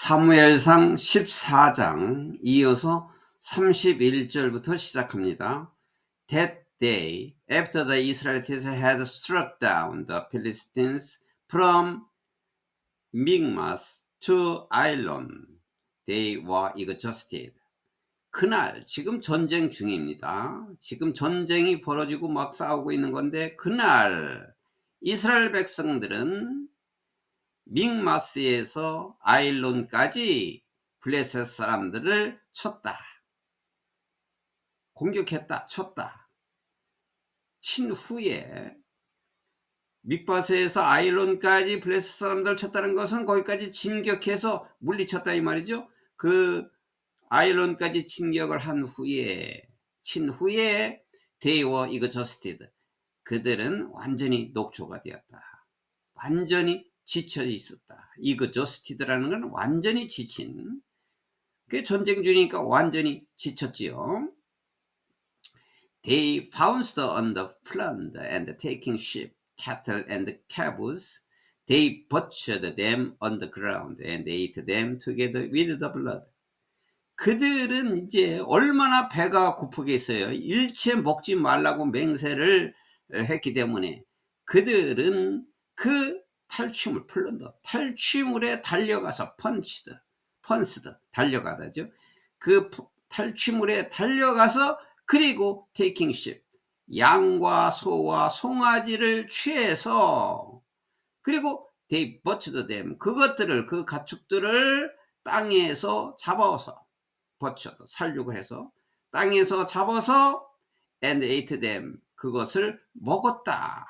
사무엘상 14장 이어서 31절부터 시작합니다. That day, after the Israelites had struck down the Philistines from Michmas to Ailon, they were exhausted. 그날, 지금 전쟁 중입니다. 지금 전쟁이 벌어지고 막 싸우고 있는 건데, 그날, 이스라엘 백성들은 믹마스에서 아일론까지 블레셋 사람들을 쳤다. 공격했다. 쳤다. 친 후에 믹바스에서 아일론까지 블레셋 사람들을 쳤다는 것은 거기까지 진격해서 물리쳤다 이 말이죠. 그 아일론까지 진격을 한 후에 친 후에 데이워 이거 저스티드 그들은 완전히 녹초가 되었다. 완전히 지쳐 있었다. 이거 저스티드라는 건 완전히 지친. 그 전쟁 중이니까 완전히 지쳤지요. They pounced on the plunder and taking sheep, cattle and calves. They butchered them on the ground and ate them together with the blood. 그들은 이제 얼마나 배가 고프겠어요. 일체 먹지 말라고 맹세를 했기 때문에 그들은 그 탈취물 플런더 탈취물에 달려가서 펀치드 펀스드 달려가다죠. 그 탈취물에 달려가서 그리고 테이킹 십 양과 소와 송아지를 취해서 그리고 데이 버츠드 댐 그것들을 그 가축들을 땅에서 잡아서 버쳐도 살육을 해서 땅에서 잡아서 and ate them. 그것을 먹었다.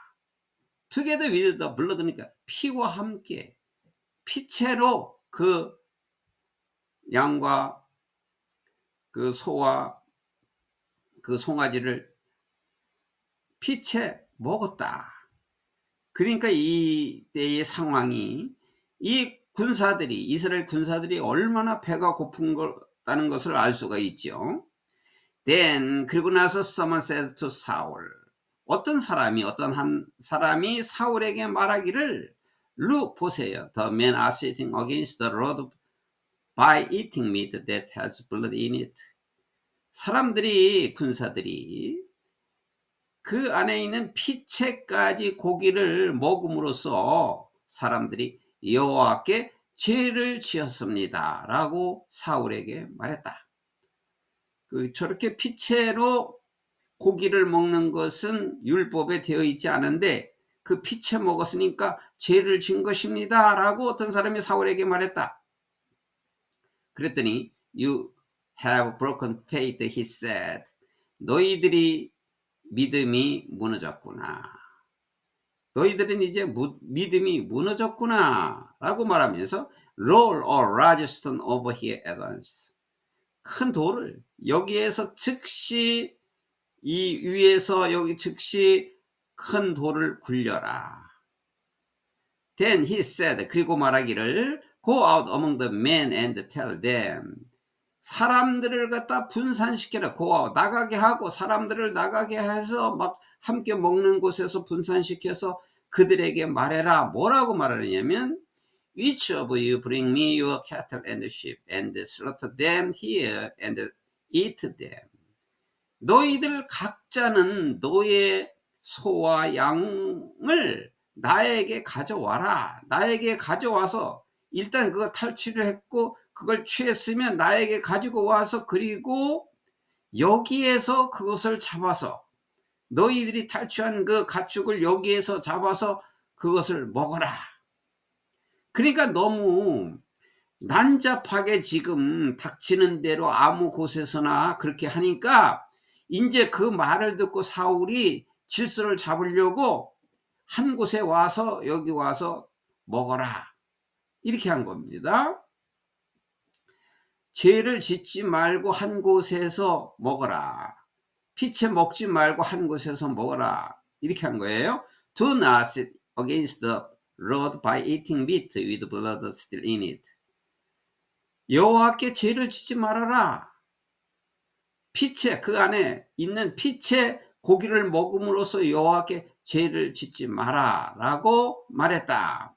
With the blood니까 피와 함께 피채로 그 양과 그 소와 그 송아지를 피채 먹었다. 그러니까 이 때의 상황이 이 군사들이 이스라엘 군사들이 얼마나 배가 고픈 거다는 것을 알 수가 있죠. Then 그리고 나서 someone said to Saul 어떤 사람이 어떤 한 사람이 사울에게 말하기를 루 보세요. The men are sitting against the road by eating meat that has blood in it. 사람들이 군사들이 그 안에 있는 피채까지 고기를 먹음으로써 사람들이 여호와께 죄를 지었습니다라고 사울에게 말했다. 그 저렇게 피채로 고기를 먹는 것은 율법에 되어 있지 않은데 그 피채 먹었으니까 죄를 진 것입니다. 라고 어떤 사람이 사울에게 말했다. 그랬더니 You have broken faith, he said. 너희들이 믿음이 무너졌구나. 너희들은 이제 무, 믿음이 무너졌구나. 라고 말하면서 Roll a large stone over here at once. 큰 돌을 여기에서 즉시 이 위에서 여기 즉시 큰 돌을 굴려라. Then he said, 그리고 말하기를 Go out among the men and tell them. 사람들을 갖다 분산시켜라. Go out, 나가게 하고 사람들을 나가게 해서 막 함께 먹는 곳에서 분산시켜서 그들에게 말해라. 뭐라고 말하느냐면 Each of you bring me your cattle and sheep and slaughter them here and eat them. 너희들 각자는 너의 소와 양을 나에게 가져와라. 나에게 가져와서 일단 그거 탈취를 했고 그걸 취했으면 나에게 가지고 와서 그리고 여기에서 그것을 잡아서 너희들이 탈취한 그 가축을 여기에서 잡아서 그것을 먹어라. 그러니까 너무 난잡하게 지금 닥치는 대로 아무 곳에서나 그렇게 하니까 이제 그 말을 듣고 사울이 질서를 잡으려고 한 곳에 와서 여기 와서 먹어라. 이렇게 한 겁니다. 죄를 짓지 말고 한 곳에서 먹어라. 피채 먹지 말고 한 곳에서 먹어라. 이렇게 한 거예요. Do not sit against the road by eating meat with blood still in it. 여호와께 죄를 짓지 말아라. 피채 그 안에 있는 피채 고기를 먹음으로써 여호와께 죄를 짓지 마라라고 말했다.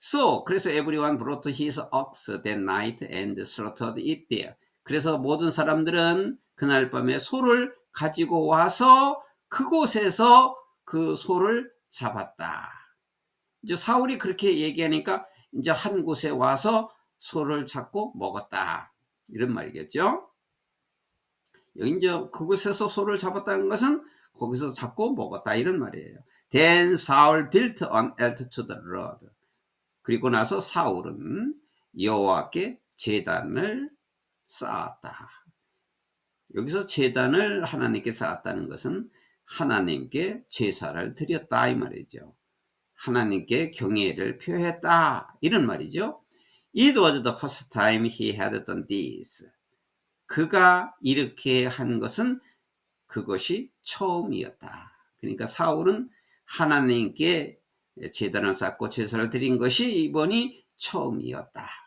So 그래서 everyone brought his ox that night and slaughtered it there. 그래서 모든 사람들은 그날 밤에 소를 가지고 와서 그곳에서 그 소를 잡았다. 이제 사울이 그렇게 얘기하니까 이제 한 곳에 와서 소를 잡고 먹었다. 이런 말이겠죠. 이제 그곳에서 소를 잡았다는 것은 거기서 잡고 먹었다 이런 말이에요. Then Saul built an altar to the Lord. 그리고 나서 사울은 여호와께 제단을 쌓았다. 여기서 제단을 하나님께 쌓았다는 것은 하나님께 제사를 드렸다 이 말이죠. 하나님께 경외를 표했다 이런 말이죠. It was the first time he had done this. 그가 이렇게 한 것은 그것이 처음이었다. 그러니까 사울은 하나님께 제단을 쌓고 제사를 드린 것이 이번이 처음이었다.